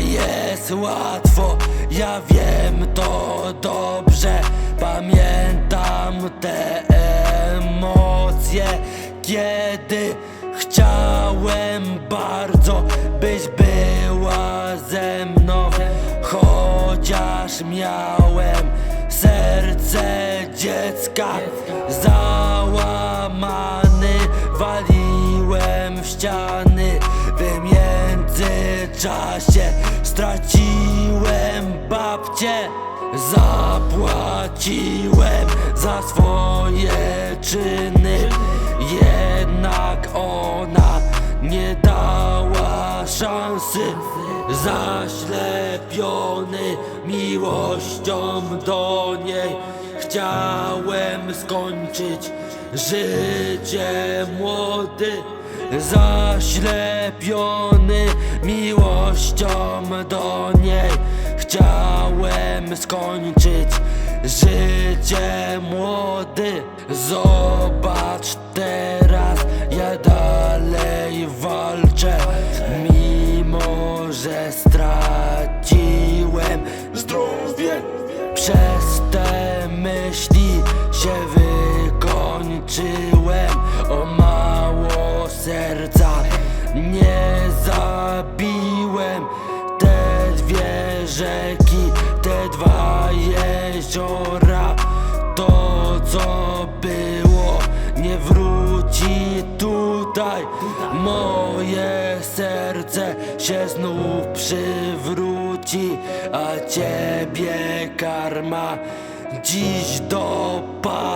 jest łatwo, ja wiem to dobrze. Pamiętam te emocje Kiedy chciałem bardzo Byś była ze mną. Chociaż miałem serce dziecka Załamany Waliłem w ściany Międzyczasie straciłem babcię Zapłaciłem za swoje czyny. Jednak ona nie dała szansy. Zaślepiony miłością do niej Chciałem skończyć życie młody. Zaślepiony miłością do niej Chciałem skończyć życie młody. Zobacz teraz, ja dalej walczę Mimo, że straciłem zdrowie. Przez te myśli się wykończyłem O mało serca zabiłem Te dwie rzeki, te dwa jeziora To co było nie wróci tutaj. Moje serce się znów przywróci A ciebie karma dziś dopadnie